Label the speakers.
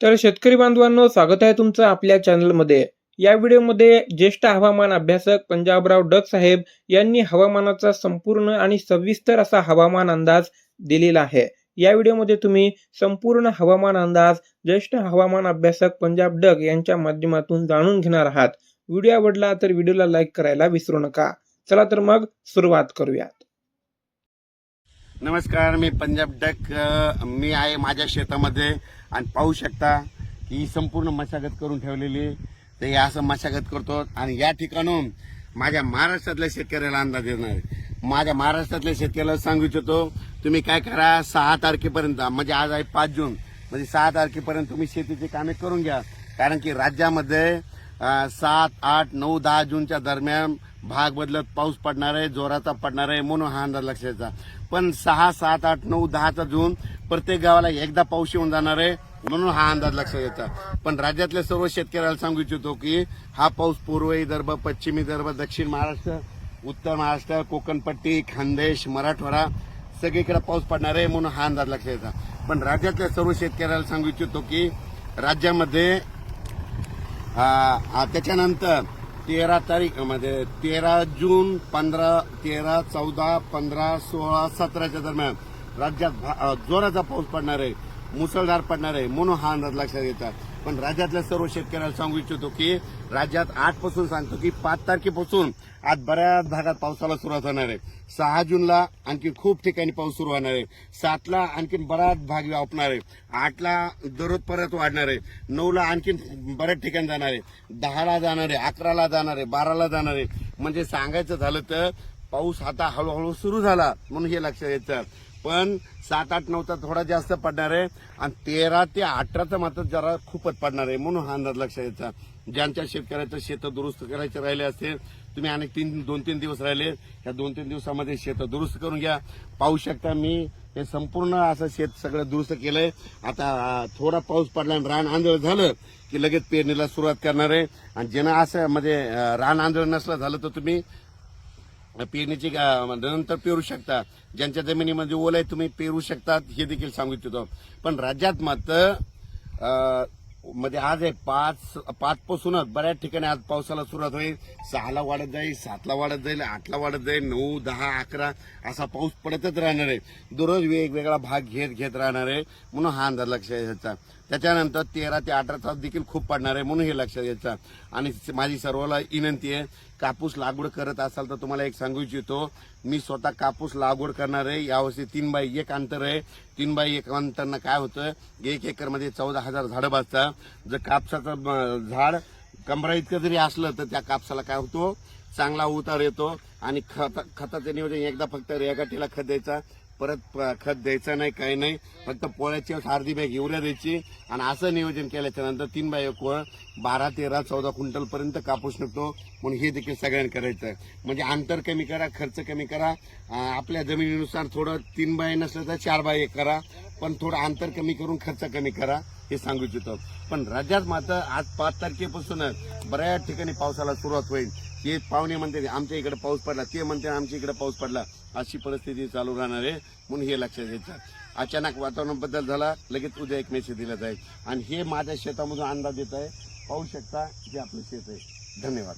Speaker 1: तर शेतकरी बांधवांनो स्वागत आहे तुमचं आपल्या चॅनलमध्ये. या व्हिडिओमध्ये ज्येष्ठ हवामान अभ्यासक पंजाबराव डग साहेब यांनी हवामानाचा संपूर्ण आणि सविस्तर असा हवामान अंदाज दिलेला आहे. या व्हिडिओमध्ये तुम्ही संपूर्ण हवामान अंदाज ज्येष्ठ हवामान अभ्यासक पंजाब डग यांच्या माध्यमातून जाणून घेणार आहात. व्हिडिओ आवडला तर व्हिडिओला लाईक करायला विसरू नका. चला तर मग सुरुवात करूया.
Speaker 2: नमस्कार मी पंजाब डक मी आहे माझ्या शेतामध्ये आणि पाहू शकता की ही संपूर्ण मशागत करून ठेवलेली तर हे असं मशागत करतो आणि या ठिकाणून माझ्या महाराष्ट्रातल्या शेतकऱ्याला अंदाज देणार माझ्या महाराष्ट्रातल्या शेतकऱ्याला सांगू इच्छितो तुम्ही काय करा सहा तारखेपर्यंत म्हणजे आज आहे पाच जून म्हणजे सहा तारखेपर्यंत तुम्ही शेतीची कामे करून घ्या. कारण की राज्यामध्ये सात आठ नऊ दहा जूनच्या दरम्यान भाग बदलत पाऊस पडणार आहे जोराचा पडणार आहे म्हणून हा अंदाज लक्षाचा पण सहा सात आठ नऊ दहाचा जून प्रत्येक गावाला एकदा पाऊस येऊन जाणार आहे म्हणून हा अंदाज लक्षात येतात पण राज्यातल्या सर्व शेतकऱ्याला सांगू इच्छितो की हा पाऊस पूर्व विदर्भ पश्चिम विदर्भ दक्षिण महाराष्ट्र उत्तर महाराष्ट्र कोकणपट्टी खानदेश मराठवाडा सगळीकडे पाऊस पडणार आहे म्हणून हा अंदाज लक्षात येतात पण राज्यातल्या सर्व शेतकऱ्याला सांगू इच्छितो की राज्यामध्ये त्याच्यानंतर तेरा तारीख म्हणजे तेरा जून पंधरा तेरा चौदा पंधरा सोळा सतराच्या दरम्यान राज्यात भा- जोराचा पाऊस पडणार आहे मुसळधार पडणार आहे म्हणून हा अंदाज लक्षात येतात पण राज्यातल्या सर्व शेतकऱ्याला सांगू इच्छितो की राज्यात आठपासून सांगतो की पाच तारखेपासून आज बऱ्याच भागात पावसाला सुरुवात होणार आहे. सहा जूनला आणखी खूप ठिकाणी पाऊस सुरू होणार आहे. सातला आणखी बराच भाग व्यापणार आहे. आठला दररोज परत वाढणार आहे. नऊला आणखीन बऱ्याच ठिकाणी जाणार आहे. दहाला जाणार आहे अकराला जाणार आहे बाराला जाणार आहे. म्हणजे सांगायचं झालं तर पाऊस आता हळूहळू सुरू झाला म्हणून हे लक्षात येतं. पण सात आठ नऊचा थोडा जास्त पडणार आहे आणि तेरा ते अठराचा मात्र जरा खूपच पडणार आहे म्हणून हा अंदाज लक्षात यायचा ज्यांच्या शेतकऱ्याचं शेतं दुरुस्त करायचे राहिले असतील तुम्ही अनेक तीन दोन तीन दिवस राहिले या दोन तीन दिवसामध्ये शेतं दुरुस्त करून घ्या. पाहू शकता मी हे संपूर्ण असं शेत सगळं दुरुस्त केलंय. आता थोडा पाऊस पडला आणि रान आंधळ झालं की लगेच पेरणीला सुरुवात करणार आहे. आणि ज्यांना असं म्हणजे रान आंधळ नसलं झालं तर तुम्ही पेरणीची म्हणजे नंतर पेरू शकता. ज्यांच्या जमिनीमध्ये ओला आहे तुम्ही पेरू शकतात हे देखील सांगू इच्छितो. पण राज्यात मात्रमध्ये म्हणजे आज आहे पाच पाच पासूनच बऱ्याच ठिकाणी आज पावसाला सुरुवात होईल. सहाला वाढत जाईल सातला वाढत जाईल आठला वाढत जाईल नऊ दहा अकरा असा पाऊस पडतच राहणार आहे. दररोज वेगवेगळा भाग घेत घेत राहणार आहे. म्हणून हा अंदाज लक्षात घ्यायचा त्याच्यानंतर तेरा ते अठरा तास देखील खूप पडणार आहे म्हणून हे लक्षात घ्यायचं. आणि माझी सर्वाला विनंती आहे कापूस लागवड करत असाल तर तुम्हाला एक सांगू इच्छितो मी स्वतः कापूस लागवड करणार आहे. यावर्षी तीन बाय एक अंतर आहे. तीन बाय एक अंतरनं काय होतं एक एकरमध्ये चौदा हजार झाडं बाजतात जर कापसाचं झाड कमरा इतकं जरी असलं तर त्या कापसाला काय होतो चांगला उतार येतो आणि खत खताचं नियोजन एकदा फक्त रेगाटीला खत द्यायचा परत प- खत द्यायचं नाही काही नाही. फक्त पोळ्याची अर्धी बॅग युरिया द्यायची. आणि असं नियोजन केल्याच्यानंतर तीन बाय एक वर बारा तेरा चौदा क्विंटल पर्यंत कापूस निघतो. म्हणून हे देखील सगळ्यांनी करायचं. आहे म्हणजे अंतर कमी करा खर्च कमी करा. आपल्या जमिनीनुसार थोडं तीन बाय नसलं तर चार बाय एक करा. पण थोडं अंतर कमी करून खर्च कमी करा हे सांगू इच्छितो. पण राज्यात मात्र आज पाच तारखेपासून बऱ्याच ठिकाणी पावसाला सुरुवात होईल. ते पाहुणे म्हणते आमच्या इकडे पाऊस पडला. ते म्हणते आमच्या इकडे पाऊस पडला. अशी परिस्थिती चालू राहणार आहे म्हणून हे लक्षात घ्यायचं. अचानक वातावरण बदल झाला लगेच उद्या एक मेसेज दिला जाईल. आणि हे माझ्या शेतामधून अंदाज येत आहे पाहू शकता जे आपलं शेत आहे. धन्यवाद.